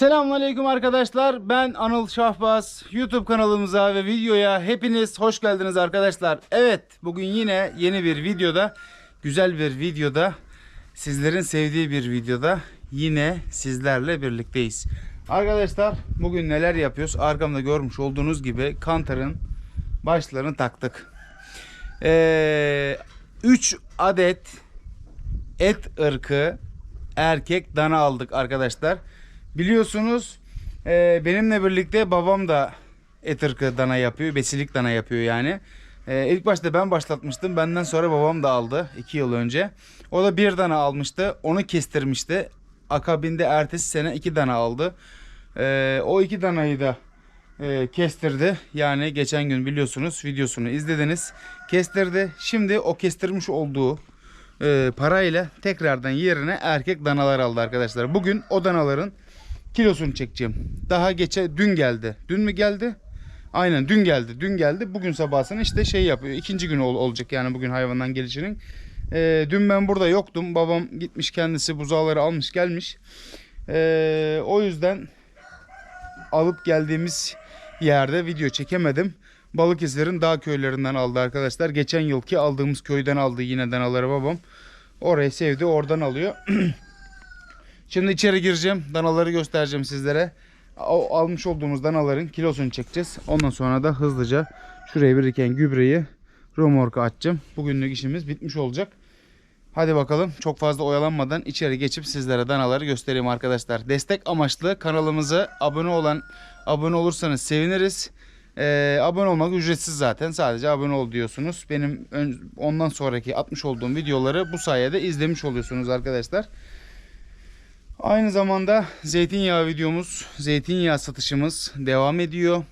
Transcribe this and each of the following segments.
Selamünaleyküm arkadaşlar. Ben Anıl Şahbaz. YouTube kanalımıza ve videoya hepiniz hoş geldiniz arkadaşlar. Evet, bugün yine yeni bir videoda, güzel bir videoda, sizlerin sevdiği bir videoda yine sizlerle birlikteyiz. Arkadaşlar, bugün neler yapıyoruz? Arkamda görmüş olduğunuz gibi kantarın başlarını taktık. 3 adet et ırkı erkek dana aldık arkadaşlar. Biliyorsunuz e, benimle birlikte babam da et dana yapıyor. Besilik dana yapıyor yani. E, ilk başta ben başlatmıştım. Benden sonra babam da aldı 2 yıl önce. O da bir dana almıştı. Onu kestirmişti. Akabinde ertesi sene iki dana aldı. E, o iki danayı da e, kestirdi. Yani geçen gün biliyorsunuz videosunu izlediniz. Kestirdi. Şimdi o kestirmiş olduğu e, parayla tekrardan yerine erkek danalar aldı arkadaşlar. Bugün o danaların kilosunu çekeceğim. Daha geçe dün geldi. Dün mü geldi? Aynen dün geldi. Dün geldi. Bugün sabahsını işte şey yapıyor. İkinci gün ol- olacak yani bugün hayvandan gelişinin. E, dün ben burada yoktum. Babam gitmiş kendisi buzağları almış gelmiş. E, o yüzden alıp geldiğimiz yerde video çekemedim. Balıkesir'in dağ köylerinden aldı arkadaşlar. Geçen yılki aldığımız köyden aldı yine danaları babam. Orayı sevdi oradan alıyor. Şimdi içeri gireceğim. Danaları göstereceğim sizlere. O almış olduğumuz danaların kilosunu çekeceğiz. Ondan sonra da hızlıca şuraya biriken gübreyi romorka atacağım. Bugünlük işimiz bitmiş olacak. Hadi bakalım çok fazla oyalanmadan içeri geçip sizlere danaları göstereyim arkadaşlar. Destek amaçlı kanalımıza abone olan abone olursanız seviniriz. Ee, abone olmak ücretsiz zaten. Sadece abone ol diyorsunuz. Benim ondan sonraki atmış olduğum videoları bu sayede izlemiş oluyorsunuz arkadaşlar. Aynı zamanda zeytinyağı videomuz, zeytinyağı satışımız devam ediyor.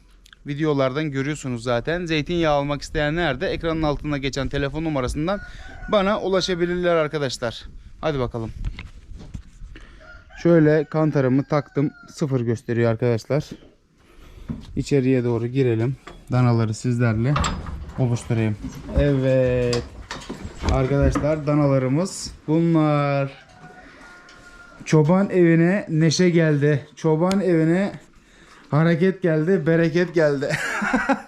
Videolardan görüyorsunuz zaten. Zeytinyağı almak isteyenler de ekranın altında geçen telefon numarasından bana ulaşabilirler arkadaşlar. Hadi bakalım. Şöyle kantarımı taktım. Sıfır gösteriyor arkadaşlar. İçeriye doğru girelim. Danaları sizlerle oluşturayım. Evet. Arkadaşlar danalarımız bunlar. Çoban evine neşe geldi. Çoban evine hareket geldi, bereket geldi.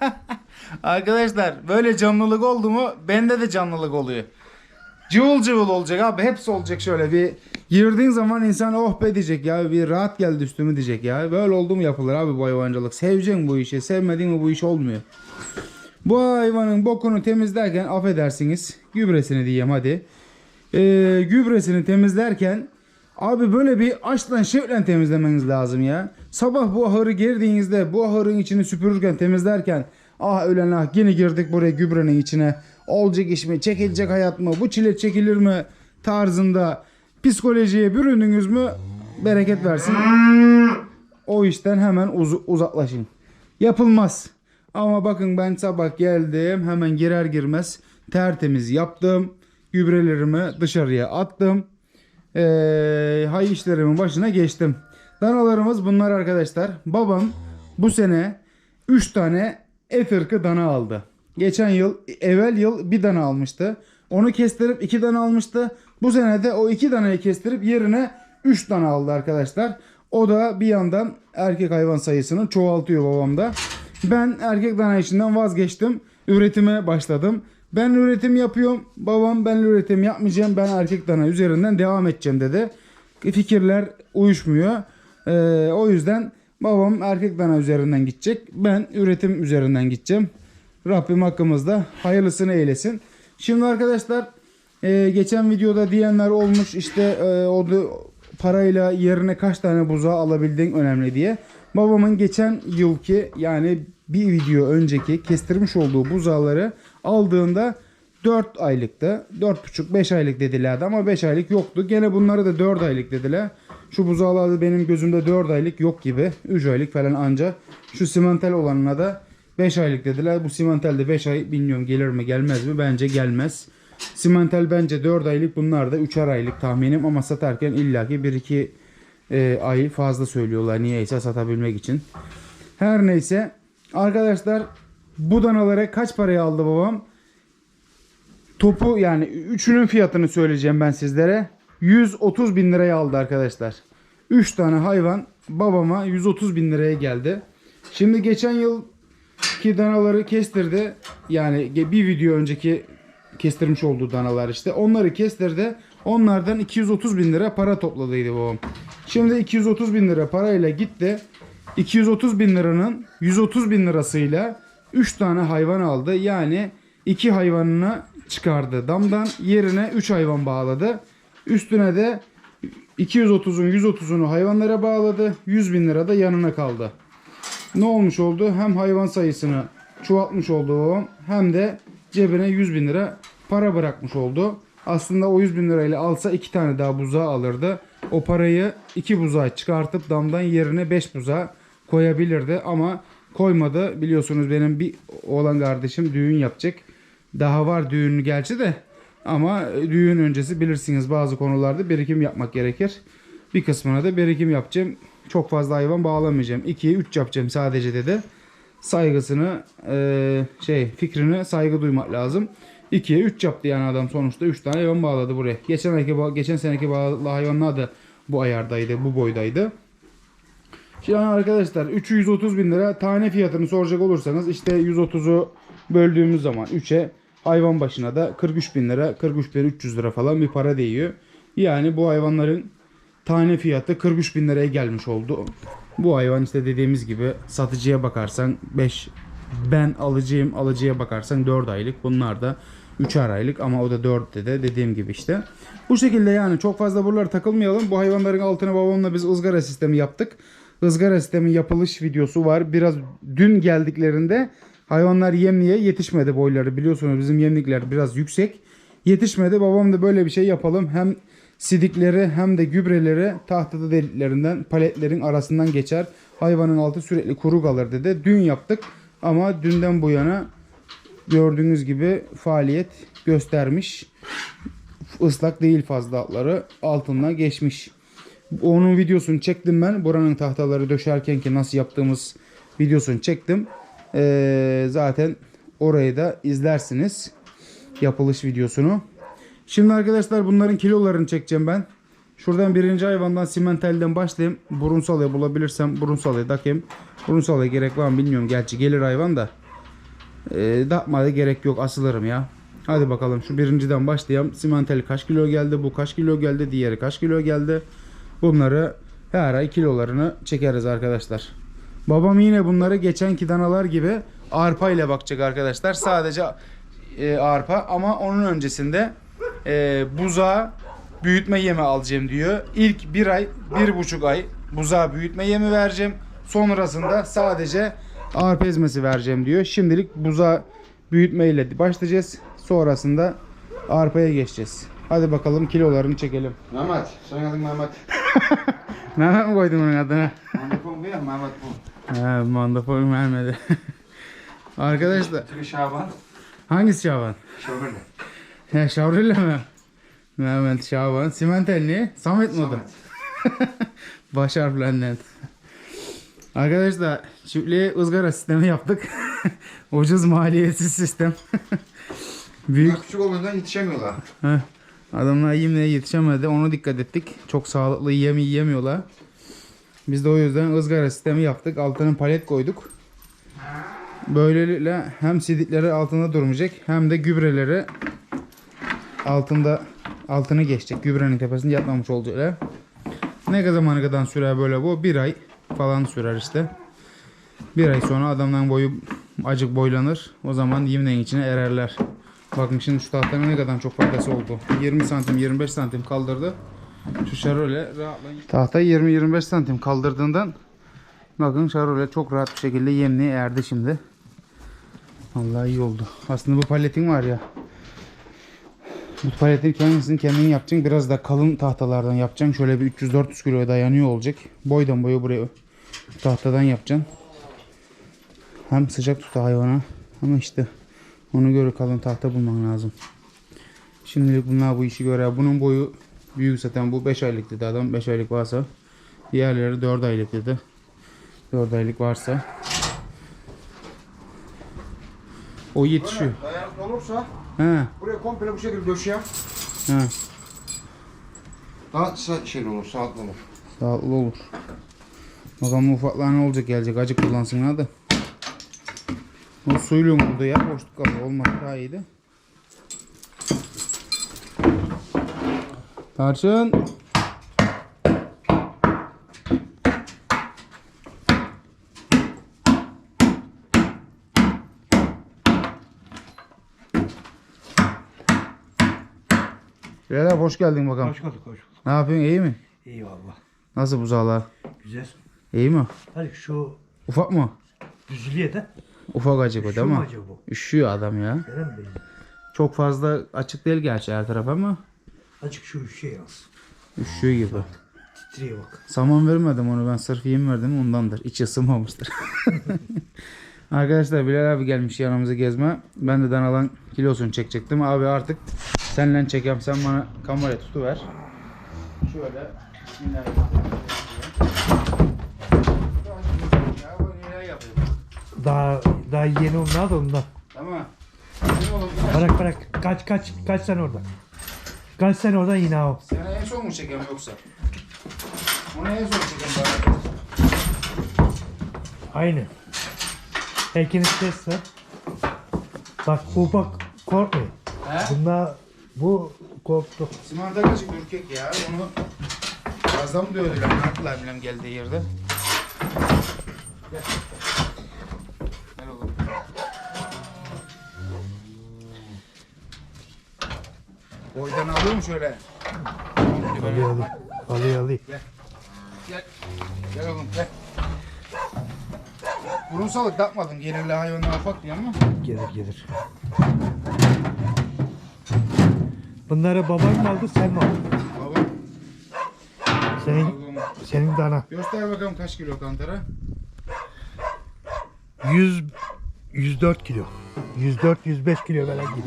Arkadaşlar böyle canlılık oldu mu bende de canlılık oluyor. Cıvıl cıvıl olacak abi hepsi olacak şöyle bir girdiğin zaman insan oh be diyecek ya bir rahat geldi üstüme diyecek ya. Böyle oldu mu yapılır abi bu hayvancılık. Seveceksin bu işi sevmediğin mi bu iş olmuyor. Bu hayvanın bokunu temizlerken affedersiniz gübresini diyeyim hadi. Ee, gübresini temizlerken abi böyle bir açla şevle temizlemeniz lazım ya. Sabah bu ahırı girdiğinizde bu ahırın içini süpürürken temizlerken ah ölen ah yine girdik buraya gübrenin içine olacak iş mi çekilecek hayat mı bu çile çekilir mi tarzında psikolojiye büründünüz mü bereket versin. O işten hemen uz- uzaklaşın. Yapılmaz. Ama bakın ben sabah geldim hemen girer girmez tertemiz yaptım. Gübrelerimi dışarıya attım. Ee, hay işlerimin başına geçtim. Danalarımız bunlar arkadaşlar. Babam bu sene 3 tane et dana aldı. Geçen yıl, evvel yıl bir dana almıştı. Onu kestirip 2 dana almıştı. Bu sene de o 2 danayı kestirip yerine 3 dana aldı arkadaşlar. O da bir yandan erkek hayvan sayısını çoğaltıyor babamda. Ben erkek dana işinden vazgeçtim. Üretime başladım. Ben üretim yapıyorum. Babam ben üretim yapmayacağım. Ben erkek dana üzerinden devam edeceğim dedi. Fikirler uyuşmuyor. Ee, o yüzden babam erkek dana üzerinden gidecek. Ben üretim üzerinden gideceğim. Rabbim hakkımızda hayırlısını eylesin. Şimdi arkadaşlar e, geçen videoda diyenler olmuş işte e, o parayla yerine kaç tane buzağı alabildin önemli diye. Babamın geçen yılki yani bir video önceki kestirmiş olduğu buzağları aldığında 4 aylıktı. 4,5-5 aylık dedilerdi ama 5 aylık yoktu. Gene bunları da 4 aylık dediler. Şu buzağlarda benim gözümde 4 aylık yok gibi. 3 aylık falan anca. Şu simental olanına da 5 aylık dediler. Bu simental de 5 ay bilmiyorum gelir mi gelmez mi? Bence gelmez. Simental bence 4 aylık bunlar da 3'er aylık tahminim ama satarken illaki 1-2 e, ay fazla söylüyorlar niyeyse satabilmek için. Her neyse arkadaşlar bu danalara kaç paraya aldı babam? Topu yani üçünün fiyatını söyleyeceğim ben sizlere. 130 bin liraya aldı arkadaşlar. 3 tane hayvan babama 130 bin liraya geldi. Şimdi geçen yılki danaları kestirdi. Yani bir video önceki kestirmiş olduğu danalar işte. Onları kestirdi. Onlardan 230 bin lira para topladıydı babam. Şimdi 230 bin lira parayla gitti. 230 bin liranın 130 bin lirasıyla 3 tane hayvan aldı. Yani 2 hayvanını çıkardı damdan. Yerine 3 hayvan bağladı. Üstüne de 230'un 130'unu hayvanlara bağladı. 100 bin lira da yanına kaldı. Ne olmuş oldu? Hem hayvan sayısını çoğaltmış oldu hem de cebine 100 bin lira para bırakmış oldu. Aslında o 100 bin lirayla alsa iki tane daha buzağı alırdı. O parayı iki buzağı çıkartıp damdan yerine 5 buzağı koyabilirdi ama koymadı. Biliyorsunuz benim bir oğlan kardeşim düğün yapacak. Daha var düğünü gerçi de ama düğün öncesi bilirsiniz bazı konularda birikim yapmak gerekir. Bir kısmına da birikim yapacağım. Çok fazla hayvan bağlamayacağım. 2'ye 3 yapacağım sadece dedi. Saygısını eee, şey fikrini saygı duymak lazım. 2'ye 3 yaptı yani adam sonuçta 3 tane hayvan bağladı buraya. Geçen geçen seneki bağlı hayvanlar da bu ayardaydı, bu boydaydı. Şimdi arkadaşlar 3'ü 130 bin lira tane fiyatını soracak olursanız işte 130'u böldüğümüz zaman 3'e hayvan başına da 43 bin lira 43 bin 300 lira falan bir para değiyor. Yani bu hayvanların tane fiyatı 43 bin liraya gelmiş oldu. Bu hayvan işte dediğimiz gibi satıcıya bakarsan 5 ben alıcıyım alıcıya bakarsan 4 aylık bunlar da 3'er aylık ama o da 4 de dediğim gibi işte. Bu şekilde yani çok fazla buralara takılmayalım. Bu hayvanların altına babamla biz ızgara sistemi yaptık. Izgara sistemin yapılış videosu var. Biraz dün geldiklerinde hayvanlar yemliğe yetişmedi boyları. Biliyorsunuz bizim yemlikler biraz yüksek. Yetişmedi. Babam da böyle bir şey yapalım. Hem sidikleri hem de gübreleri tahtada deliklerinden paletlerin arasından geçer. Hayvanın altı sürekli kuru kalır dedi. Dün yaptık ama dünden bu yana gördüğünüz gibi faaliyet göstermiş. Islak değil fazla altları altına geçmiş. Onun videosunu çektim ben. Buranın tahtaları döşerken ki nasıl yaptığımız videosunu çektim. Ee, zaten orayı da izlersiniz. Yapılış videosunu. Şimdi arkadaşlar bunların kilolarını çekeceğim ben. Şuradan birinci hayvandan simentelden başlayayım. Burun salayı bulabilirsem burun salayı takayım. Burun gerek var mı bilmiyorum. Gerçi gelir hayvan da. Ee, takmaya da gerek yok. Asılırım ya. Hadi bakalım şu birinciden başlayalım. Simentel kaç kilo geldi? Bu kaç kilo geldi? Diğeri kaç kilo geldi? Bunları her ay kilolarını çekeriz arkadaşlar. Babam yine bunları geçenki danalar gibi arpa ile bakacak arkadaşlar. Sadece e, arpa ama onun öncesinde e, buzağa büyütme yemi alacağım diyor. İlk bir ay, bir buçuk ay buzağa büyütme yemi vereceğim. Sonrasında sadece arpa ezmesi vereceğim diyor. Şimdilik buzağa büyütme ile başlayacağız. Sonrasında arpaya geçeceğiz. Hadi bakalım kilolarını çekelim. Mehmet, senin adın Mehmet. Nereden mi koydun onun adını? Mandapon bu ya, Mehmet bu. He, mandafon Mehmet'i. Arkadaşlar Çünkü Şaban, hangisi Şaban? Şoförle. He Şavrille mi? Mehmet Şaban. Simentel ne? Samet mi o da? Baş harflerinden. Arkadaşlar çiftliğe ızgara sistemi yaptık. Ucuz maliyetsiz sistem. Büyük Bunlar küçük olduğundan yetişemiyorlar. Heh. Adamlar yemliğe yetişemedi. Ona dikkat ettik. Çok sağlıklı yem yiyemiyorlar. Biz de o yüzden ızgara sistemi yaptık. Altına palet koyduk. Böylelikle hem sidikleri altında durmayacak hem de gübreleri altında altına geçecek. Gübrenin tepesinde yatmamış olacaklar. Ne kadar zamana kadar sürer böyle bu? Bir ay falan sürer işte. Bir ay sonra adamların boyu acık boylanır. O zaman yemleğin içine ererler. Bakın şimdi şu tahtanın ne kadar çok faydası oldu. 20 santim 25 santim kaldırdı. Şu şarole rahatlayın. Tahta 20-25 santim kaldırdığından bakın şarole çok rahat bir şekilde yemliğe erdi şimdi. Vallahi iyi oldu. Aslında bu paletin var ya. Bu paletin kendisini kendin yapacaksın. Biraz da kalın tahtalardan yapacaksın. Şöyle bir 300-400 kiloya dayanıyor olacak. Boydan boya buraya tahtadan yapacaksın. Hem sıcak tutar hayvana ama işte ona göre kalın tahta bulman lazım. Şimdilik bunlar bu işi göre. Bunun boyu büyük zaten bu 5 aylık dedi adam. 5 aylık varsa. Diğerleri 4 aylık dedi. 4 aylık varsa. O yetişiyor. Dayanıklı olursa He, buraya komple bu şekilde döşeyem. he. Daha sa- şey olur, sağlıklı olur. Sağlıklı olur. Bakalım ufaklar ne olacak gelecek acı kullansınlar da. O suyla oldu ya boşluk kaldı olmaz daha iyiydi. Tarçın. Birader hoş geldin bakalım. Hoş bulduk, hoş bulduk. Ne yapıyorsun iyi mi? Eyvallah. Nasıl buzağlar? Güzel. İyi mi? Hadi şu Ufak mı? düzlüğe de Ufak acık o değil mu mi? acaba? Üşüyor adam ya. Benim? Çok fazla açık değil gerçi her taraf ama Azıcık şu şey az. üşüyor gibi. Titreye bak. Saman vermedim onu ben sırf yem verdim ondandır. İç ısınmamıştır. Arkadaşlar Bilal abi gelmiş yanımıza gezme. Ben de danalan kilosunu çekecektim. Abi artık senle çekem sen bana kamerayı tutuver. Şöyle. Bismillahirrahmanirrahim. Daha daha yeni onlar da ondan. Tamam. Ne olur, bir Bırak bırak. Kaç kaç kaç sen oradan. Kaç sen oradan yine o. Seni en son mu çekeyim yoksa? Onu en son çekeyim bari. Aynı. Ekini ses ver. Bak bu bak korkmuyor. He? Bunlar bu korktu. Simanta kaçık ürkek ya. Onu fazla mı dövdüler? Ne yaptılar bilmem geldiği yerde. Gel Boydan alıyor mu şöyle? Alayım alayım. Alayım alayım. Gel. Gel. Oğlum gel. Kurumsalık takmadım. Gelirli hayvanlar ufak diye ama. Gelir gelir. Bunları baban mı aldı sen mi aldın? Baba. Senin, Oğlum. senin dana. Göster bakalım kaç kilo kantara. 100, 104 kilo. 104-105 kilo falan gibi.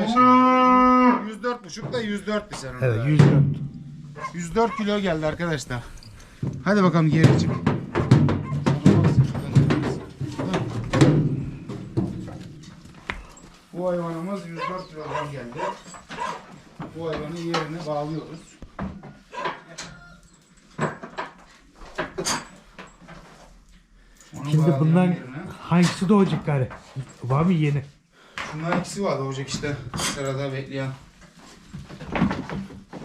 105. 104,5 da 104 bir sen. Evet 104. 104 kilo geldi arkadaşlar. Hadi bakalım geri çık. Bu hayvanımız 104 kilogram geldi. Bu hayvanı yerine bağlıyoruz. Onu Şimdi bağlayalım bundan hangisi doğacak gari? Var mı yeni? Bunların ikisi var doğacak işte sırada bekleyen.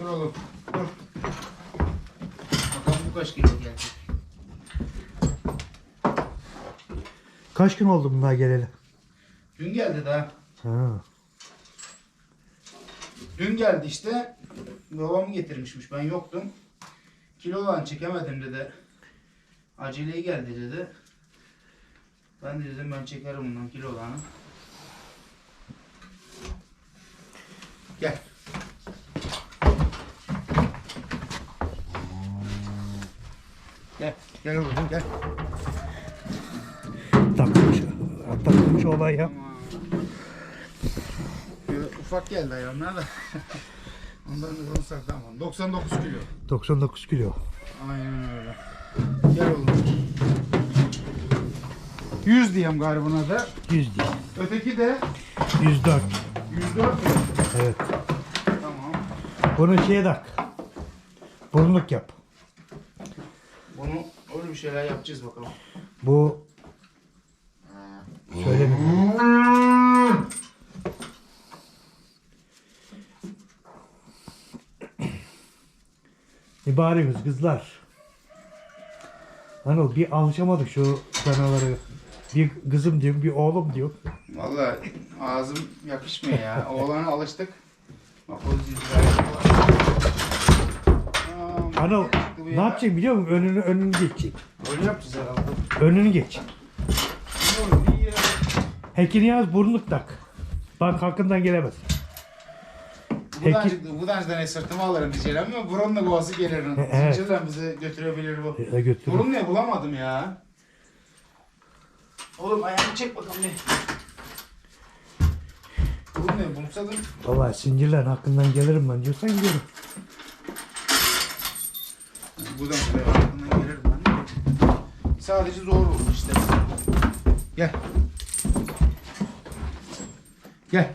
Dur oğlum dur. Bakalım bu kaç kilo gelecek. Kaç gün oldu bunlar geleli? Dün geldi daha. Ha. Dün geldi işte. Babam getirmişmiş ben yoktum. Kilodan çekemedim dedi. Aceleyi geldi dedi. Ben de dedim ben çekerim bundan kilolarını. Gel. Gel. Gel oğlum gel. Takılmış. Takılmış olay ya. Böyle ufak geldi hayvanlar da. Ondan da konuşsak tamam. 99 kilo. 99 kilo. Aynen öyle. Gel oğlum. 100 diyeyim galiba buna da. 100 değil. Öteki de 104. 104 mü? Evet. Tamam. Bunu şeye tak. Burnluk yap. Bunu öyle bir şeyler yapacağız bakalım. Bu söylemiyorum. Ne bağırıyorsunuz kızlar? Anıl bir alışamadık şu danaları. Bir kızım diyor, bir oğlum diyor. Vallahi ağzım yakışmıyor ya. Oğlana alıştık. Bak o zilzal Anıl ne yapacaksın biliyor musun? Önünü önünü geçecek. Öyle yapacağız herhalde. Önünü geç. Hekini yaz burnluk tak. Bak hakkından gelemez. Buradan çıktı. Buradan ne sırtıma alırım diyeceğim ama buranın da kovası gelir. Evet. Zincirden bizi götürebilir bu. Ya götür. Burun ne bulamadım ya. Oğlum ayağını çek bakalım bir. Burun ne bulsadım. Vallahi zincirler hakkından gelirim ben diyorsan giderim. Buradan şuraya aklından gelir ben. Sadece zor olur işte. Gel. Gel.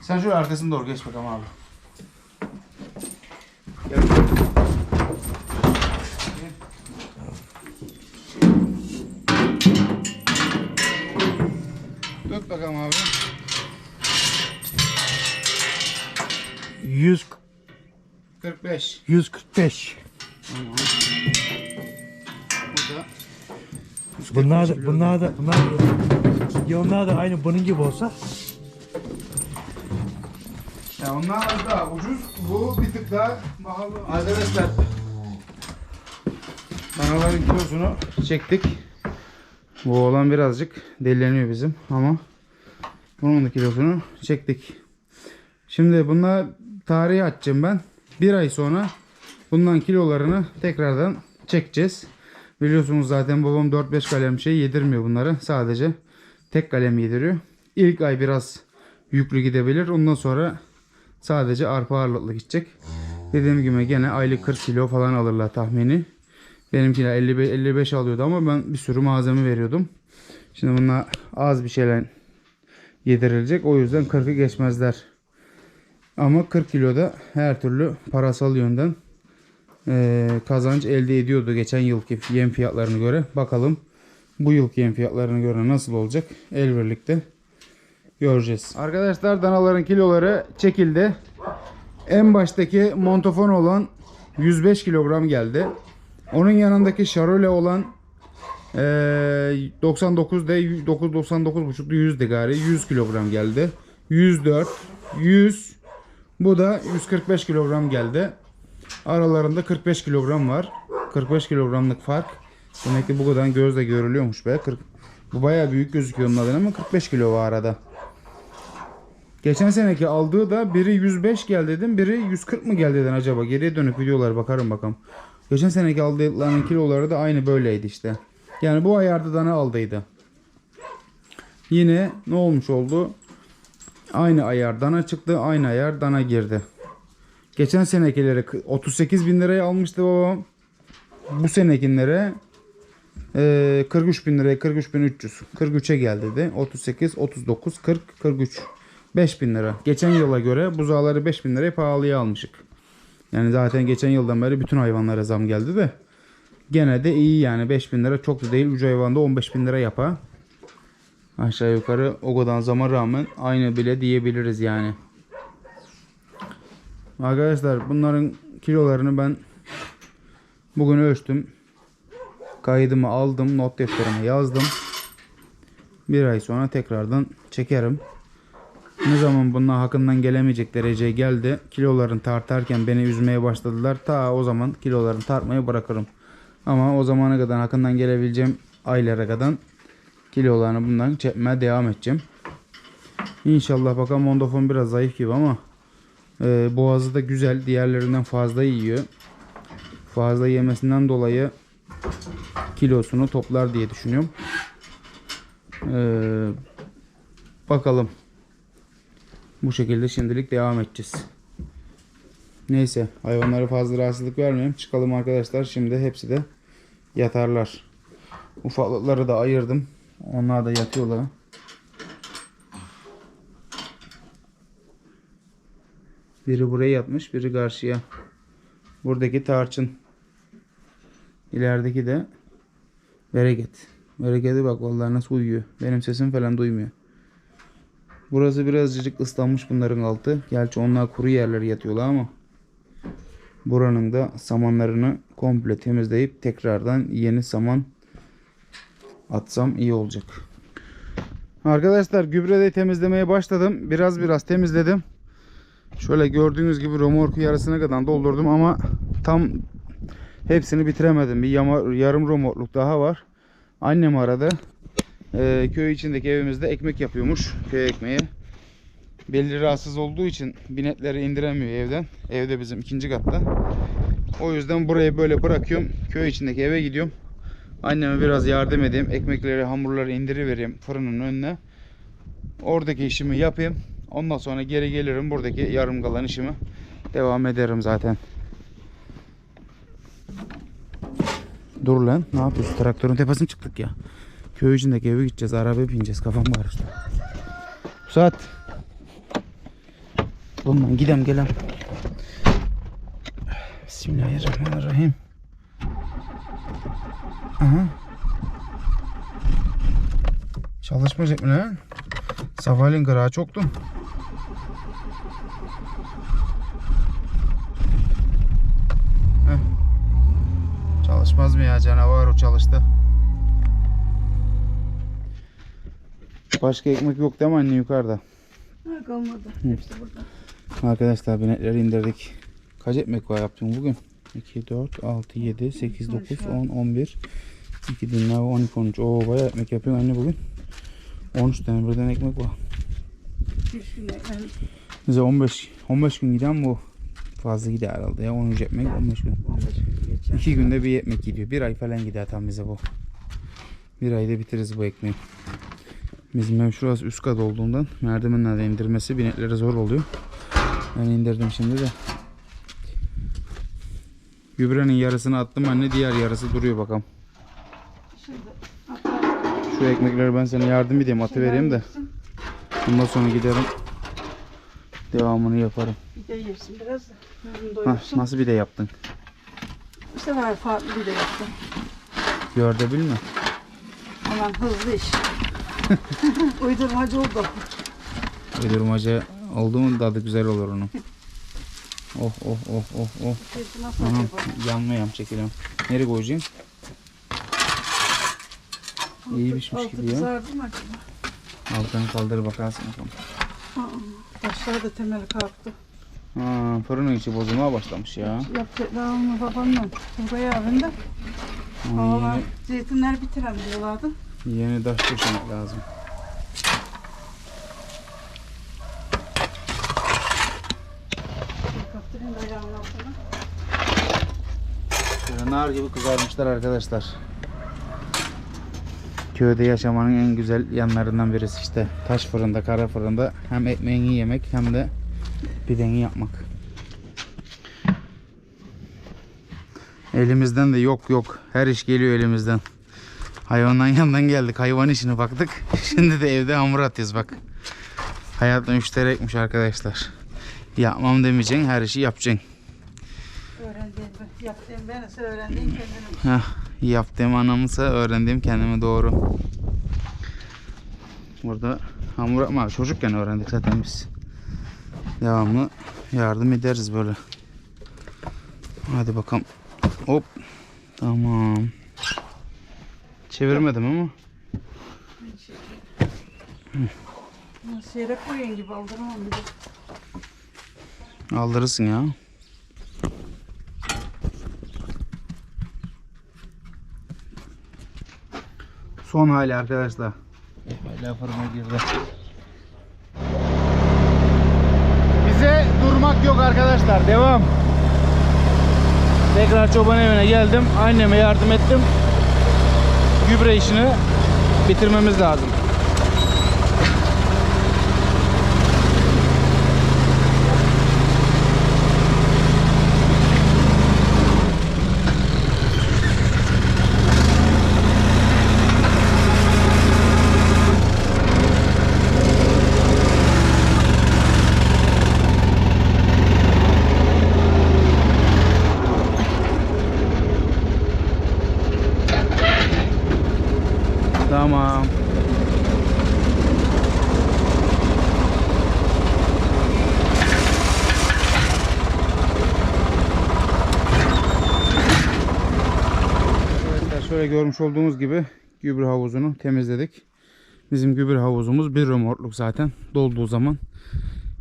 Sen şöyle arkasına doğru geç bakalım abi. Bakalım abi. 100 45. 145. Tamam. Bu da Bunlar da bunlar da bunlar da ya onlar da aynı bunun gibi olsa Ya onlar az daha ucuz. Bu bir tık daha pahalı. Arkadaşlar. Danaların kilosunu çektik. Bu olan birazcık delileniyor bizim ama bunun da kilosunu çektik. Şimdi bunlar tarihi açacağım ben. Bir ay sonra bundan kilolarını tekrardan çekeceğiz. Biliyorsunuz zaten babam 4-5 kalem şey yedirmiyor bunları. Sadece tek kalem yediriyor. İlk ay biraz yüklü gidebilir. Ondan sonra sadece arpa ağırlıklı gidecek. Dediğim gibi gene aylık 40 kilo falan alırlar tahmini. Benimkiler 55, 55 alıyordu ama ben bir sürü malzeme veriyordum. Şimdi bunlar az bir şeyler yedirilecek. O yüzden 40'ı geçmezler. Ama 40 kiloda her türlü parasal yönden eee, kazanç elde ediyordu geçen yılki yem fiyatlarına göre. Bakalım bu yılki yem fiyatlarına göre nasıl olacak el birlikte göreceğiz. Arkadaşlar danaların kiloları çekildi. En baştaki montofon olan 105 kilogram geldi. Onun yanındaki Charolais olan eee 99 de 999 buçuklu 100 de gari 100 kilogram geldi. 104 100 bu da 145 kilogram geldi. Aralarında 45 kilogram var. 45 kilogramlık fark. Demek ki bu kadar gözle görülüyormuş be. 40, bu bayağı büyük gözüküyor onlardan ama 45 kilo var arada. Geçen seneki aldığı da biri 105 gel dedim. Biri 140 mı gel dedin acaba? Geriye dönüp videolara bakarım bakalım. Geçen seneki aldıklarının kiloları da aynı böyleydi işte. Yani bu ayarda dana aldıydı. Yine ne olmuş oldu? Aynı ayar dana çıktı. Aynı ayar dana girdi. Geçen senekileri 38 bin liraya almıştı babam. Bu senekilere e, 43 bin liraya 43 bin 300. 43'e geldi dedi. 38, 39, 40, 43. 5 bin lira. Geçen yıla göre buzağları 5 bin liraya pahalıya almışık. Yani zaten geçen yıldan beri bütün hayvanlara zam geldi de. Gene de iyi yani 5 bin lira çok da değil. Ucu hayvanda 15 bin lira yapar. Aşağı yukarı o kadar zama rağmen aynı bile diyebiliriz yani. Arkadaşlar bunların kilolarını ben bugün ölçtüm. Kaydımı aldım. Not defterime yazdım. Bir ay sonra tekrardan çekerim. Ne zaman bunlar hakkından gelemeyecek dereceye geldi. Kilolarını tartarken beni üzmeye başladılar. Ta o zaman kilolarını tartmayı bırakırım. Ama o zamana kadar hakkından gelebileceğim aylara kadar kilolarını bundan çekmeye devam edeceğim. İnşallah bakalım Mondofon biraz zayıf gibi ama e, boğazı da güzel. Diğerlerinden fazla yiyor. Fazla yemesinden dolayı kilosunu toplar diye düşünüyorum. E, bakalım. Bu şekilde şimdilik devam edeceğiz. Neyse hayvanlara fazla rahatsızlık vermeyeyim. Çıkalım arkadaşlar. Şimdi hepsi de yatarlar. Ufaklıkları da ayırdım. Onlar da yatıyorlar. Biri buraya yatmış, biri karşıya. Buradaki tarçın. İlerideki de bereket. Bereketi bak vallahi nasıl uyuyor. Benim sesim falan duymuyor. Burası birazcık ıslanmış bunların altı. Gerçi onlar kuru yerlere yatıyorlar ama buranın da samanlarını komple temizleyip tekrardan yeni saman atsam iyi olacak. Arkadaşlar gübreyi temizlemeye başladım. Biraz biraz temizledim. Şöyle gördüğünüz gibi romorku yarısına kadar doldurdum ama tam hepsini bitiremedim. Bir yarım romorkluk daha var. Annem aradı. Ee, köy içindeki evimizde ekmek yapıyormuş. Köy ekmeği. Belli rahatsız olduğu için binetleri indiremiyor evden. Evde bizim ikinci katta. O yüzden burayı böyle bırakıyorum. Köy içindeki eve gidiyorum. Anneme biraz yardım edeyim. Ekmekleri, hamurları indirivereyim fırının önüne. Oradaki işimi yapayım. Ondan sonra geri gelirim. Buradaki yarım kalan işimi devam ederim zaten. Dur lan. Ne yapıyorsun? Traktörün tepesine çıktık ya. Köy içindeki eve gideceğiz. Arabaya bineceğiz. Kafam karıştı. Saat. Bundan gidem gelem. Bismillahirrahmanirrahim. Aha. Çalışmayacak mı lan? Sabahleyin kırağı çoktu. Heh. Çalışmaz mı ya canavar o çalıştı. Başka ekmek yok değil mi anne yukarıda? Ha, kalmadı. Hepsi burada. Arkadaşlar binekleri indirdik. Kaç ekmek var yaptım bugün? 2, 4, 6, 7, 8, 9, 10, 11, 2 dinler 12, 13. Oo bayağı ekmek yapıyor anne bugün. 13 tane birden ekmek var. Bize 15 15 gün giden bu. Fazla gider herhalde ya 13 ekmek 15 gün. 15 gün geçer. 2 günde bir ekmek gidiyor. Bir ay falan gider tam bize bu. Bir ayda bitiririz bu ekmeği. Bizim ev şurası üst kat olduğundan merdivenlerle indirmesi bineklere zor oluyor. Ben indirdim şimdi de. Gübrenin yarısını attım anne diğer yarısı duruyor bakalım. Şu ekmekleri ben sana yardım edeyim atı vereyim de. Ondan sonra giderim. Devamını yaparım. Bir de yersin biraz da. Hah, nasıl bir de yaptın? Bu sefer farklı bir de yaptım. Gördü bilme. Aman hızlı iş. Uydurmacı oldu. Uydurmaca oldu mu tadı güzel olur onun. Oh oh oh oh oh. Aha, acaba? yanmayayım çekelim. Nereye koyacağım? İyi pişmiş gibi ya. kızardı mı acaba? Altını kaldır bakarsın bakalım. Aa, Taşlar da temeli kalktı. Ha, fırının içi bozulmaya başlamış ya. Yapacaklar mı babamla? Buraya evinde. Havalar zeytinler bitiren diyorlardı. yeni taş döşemek lazım. Bir kaptırayım da ayağımın altına. Şöyle nar gibi kızarmışlar arkadaşlar. Köyde yaşamanın en güzel yanlarından birisi işte. Taş fırında, kara fırında hem ekmeğini yemek hem de pideni yapmak. Elimizden de yok yok. Her iş geliyor elimizden. Hayvandan yandan geldik. Hayvan işine baktık. Şimdi de evde hamur atıyoruz bak. Hayat müşterekmiş arkadaşlar. Yapmam demeyeceksin, her işi yapacaksın. Öğrendiğim, yaptığım ben ise öğrendiğim kendim. Heh, yaptığım anamsa öğrendiğim kendime doğru. Burada hamur yapma çocukken öğrendik zaten biz. Devamlı yardım ederiz böyle. Hadi bakalım. Hop. Tamam. Çevirmedim ama. Nasıl yere koyun gibi aldıramam bir de. Aldırırsın ya. Son hali arkadaşlar. Hala fırına girdi. Bize durmak yok arkadaşlar. Devam. Tekrar çoban evine geldim. Anneme yardım ettim. Gübre işini bitirmemiz lazım. Tamam. Arkadaşlar şöyle görmüş olduğunuz gibi gübre havuzunu temizledik. Bizim gübre havuzumuz bir römorkluk zaten. Dolduğu zaman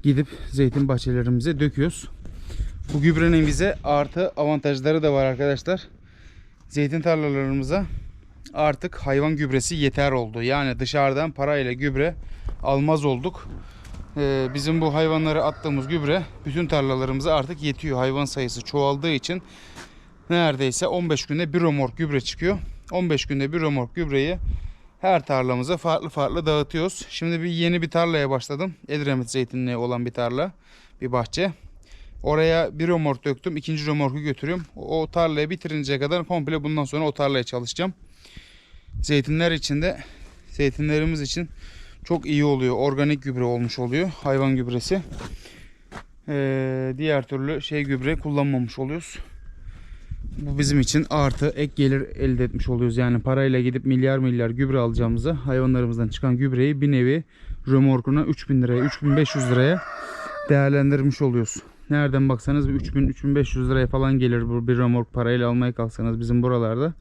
gidip zeytin bahçelerimize döküyoruz. Bu gübrenin bize artı avantajları da var arkadaşlar. Zeytin tarlalarımıza artık hayvan gübresi yeter oldu. Yani dışarıdan parayla gübre almaz olduk. Ee, bizim bu hayvanları attığımız gübre bütün tarlalarımıza artık yetiyor. Hayvan sayısı çoğaldığı için neredeyse 15 günde bir romork gübre çıkıyor. 15 günde bir romork gübreyi her tarlamıza farklı farklı dağıtıyoruz. Şimdi bir yeni bir tarlaya başladım. Edremit zeytinliği olan bir tarla, bir bahçe. Oraya bir romork döktüm. ikinci romorku götürüyorum. O tarlayı bitirinceye kadar komple bundan sonra o tarlaya çalışacağım. Zeytinler için de zeytinlerimiz için çok iyi oluyor. Organik gübre olmuş oluyor. Hayvan gübresi. Ee, diğer türlü şey gübre kullanmamış oluyoruz. Bu bizim için artı ek gelir elde etmiş oluyoruz. Yani parayla gidip milyar milyar gübre alacağımızı hayvanlarımızdan çıkan gübreyi bir nevi römorkuna 3000 liraya 3500 liraya değerlendirmiş oluyoruz. Nereden baksanız bir 3000-3500 liraya falan gelir bu bir römork parayla almaya kalksanız bizim buralarda.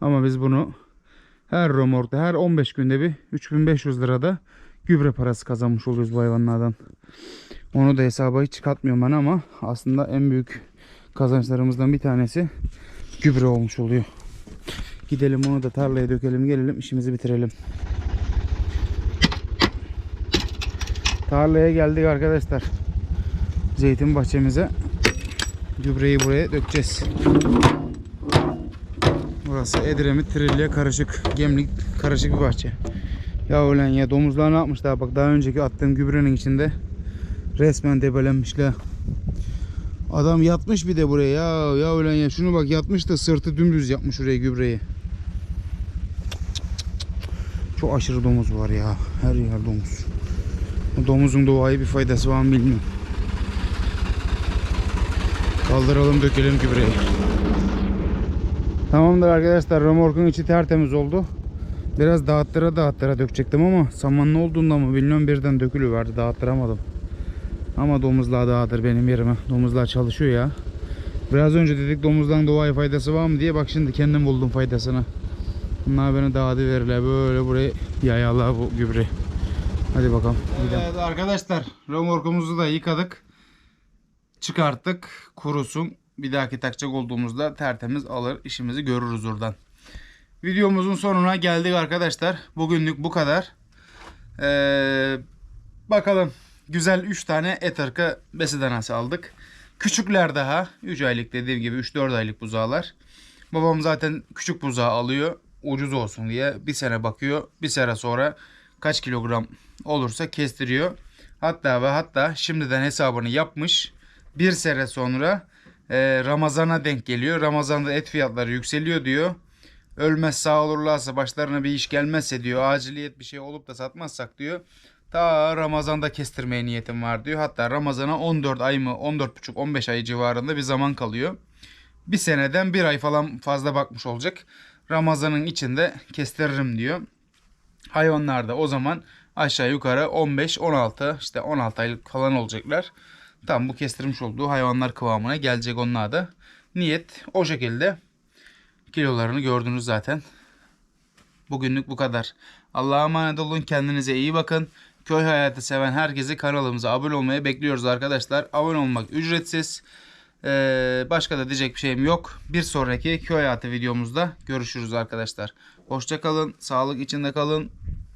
Ama biz bunu her römorkta her 15 günde bir 3500 lirada gübre parası kazanmış oluyoruz bu hayvanlardan. Onu da hesaba hiç katmıyorum ben ama aslında en büyük kazançlarımızdan bir tanesi gübre olmuş oluyor. Gidelim onu da tarlaya dökelim gelelim işimizi bitirelim. Tarlaya geldik arkadaşlar. Zeytin bahçemize gübreyi buraya dökeceğiz. Burası Edremit, Trilye karışık, Gemlik karışık bir bahçe. Ya ulan ya domuzlar ne yapmışlar bak daha önceki attığım gübrenin içinde resmen debelenmişler. Adam yatmış bir de buraya ya ya ulan ya şunu bak yatmış da sırtı dümdüz yapmış oraya gübreyi. Çok aşırı domuz var ya her yer domuz. Bu Domuzun doğaya bir faydası var mı bilmiyorum. Kaldıralım dökelim gübreyi. Tamamdır arkadaşlar remorkun içi tertemiz oldu. Biraz dağıttıra dağıttıra dökecektim ama samanlı olduğundan mı bilmiyorum birden dökülüverdi dağıttıramadım. Ama domuzlar dağıtır benim yerime. Domuzlar çalışıyor ya. Biraz önce dedik domuzdan doğaya faydası var mı diye bak şimdi kendim buldum faydasını. Bunlar beni dağıtı verirler böyle buraya yayalar bu gübre. Hadi bakalım. Evet arkadaşlar remorkumuzu da yıkadık. Çıkarttık kurusun. Bir dahaki takacak olduğumuzda tertemiz alır işimizi görürüz oradan. Videomuzun sonuna geldik arkadaşlar. Bugünlük bu kadar. Ee, bakalım güzel 3 tane et ırkı besi danası aldık. Küçükler daha 3 aylık dediğim gibi 3-4 aylık buzağlar. Babam zaten küçük buzağı alıyor ucuz olsun diye bir sene bakıyor. Bir sene sonra kaç kilogram olursa kestiriyor. Hatta ve hatta şimdiden hesabını yapmış. Bir sene sonra e, Ramazan'a denk geliyor. Ramazan'da et fiyatları yükseliyor diyor. Ölmez sağ olurlarsa başlarına bir iş gelmezse diyor. Aciliyet bir şey olup da satmazsak diyor. Ta Ramazan'da kestirmeye niyetim var diyor. Hatta Ramazan'a 14 ay mı 14,5-15 ay civarında bir zaman kalıyor. Bir seneden bir ay falan fazla bakmış olacak. Ramazan'ın içinde kestiririm diyor. Hayvanlar da o zaman aşağı yukarı 15-16 işte 16 aylık falan olacaklar. Tam bu kestirmiş olduğu hayvanlar kıvamına gelecek onlar da. Niyet o şekilde. Kilolarını gördünüz zaten. Bugünlük bu kadar. Allah'a emanet olun. Kendinize iyi bakın. Köy hayatı seven herkesi kanalımıza abone olmaya bekliyoruz arkadaşlar. Abone olmak ücretsiz. Ee, başka da diyecek bir şeyim yok. Bir sonraki köy hayatı videomuzda görüşürüz arkadaşlar. Hoşça kalın. Sağlık içinde kalın.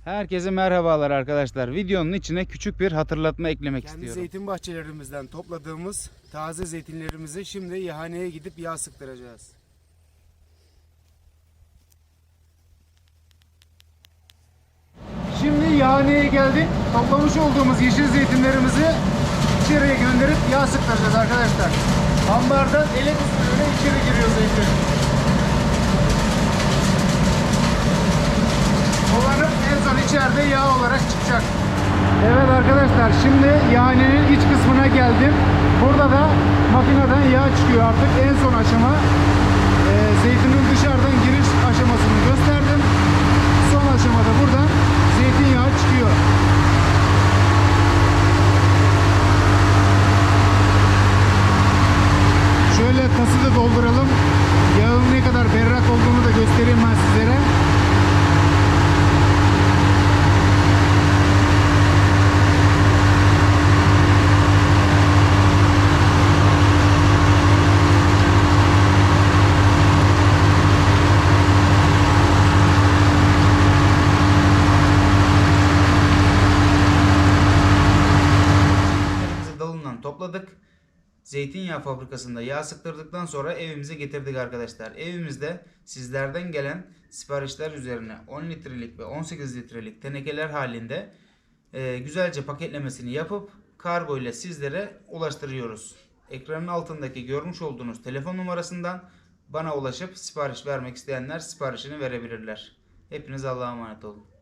Herkese merhabalar arkadaşlar. Videonun içine küçük bir hatırlatma eklemek Kendi istiyorum. zeytin bahçelerimizden topladığımız taze zeytinlerimizi şimdi ihaneye gidip yağ sıktıracağız. Şimdi yahaneye geldik. Toplamış olduğumuz yeşil zeytinlerimizi içeriye gönderip yağ sıktıracağız arkadaşlar. Ambardan ele usulüyle içeri giriyor zeytin. Dolanıp en son içeride yağ olarak çıkacak. Evet arkadaşlar şimdi yahanenin iç kısmına geldim. Burada da makineden yağ çıkıyor artık en son aşama. Ee, zeytinin dışarıdan giriş aşamasını gösterdim. Son aşamada buradan çıkıyor. Şöyle tası da dolduralım. Yağın ne kadar berrak olduğunu da göstereyim ben sizlere. Zeytinlerimizi dalından topladık. Zeytinyağı fabrikasında yağ sıktırdıktan sonra evimize getirdik arkadaşlar. Evimizde sizlerden gelen siparişler üzerine 10 litrelik ve 18 litrelik tenekeler halinde e, güzelce paketlemesini yapıp kargo ile sizlere ulaştırıyoruz. Ekranın altındaki görmüş olduğunuz telefon numarasından bana ulaşıp sipariş vermek isteyenler siparişini verebilirler. Hepiniz Allah'a emanet olun.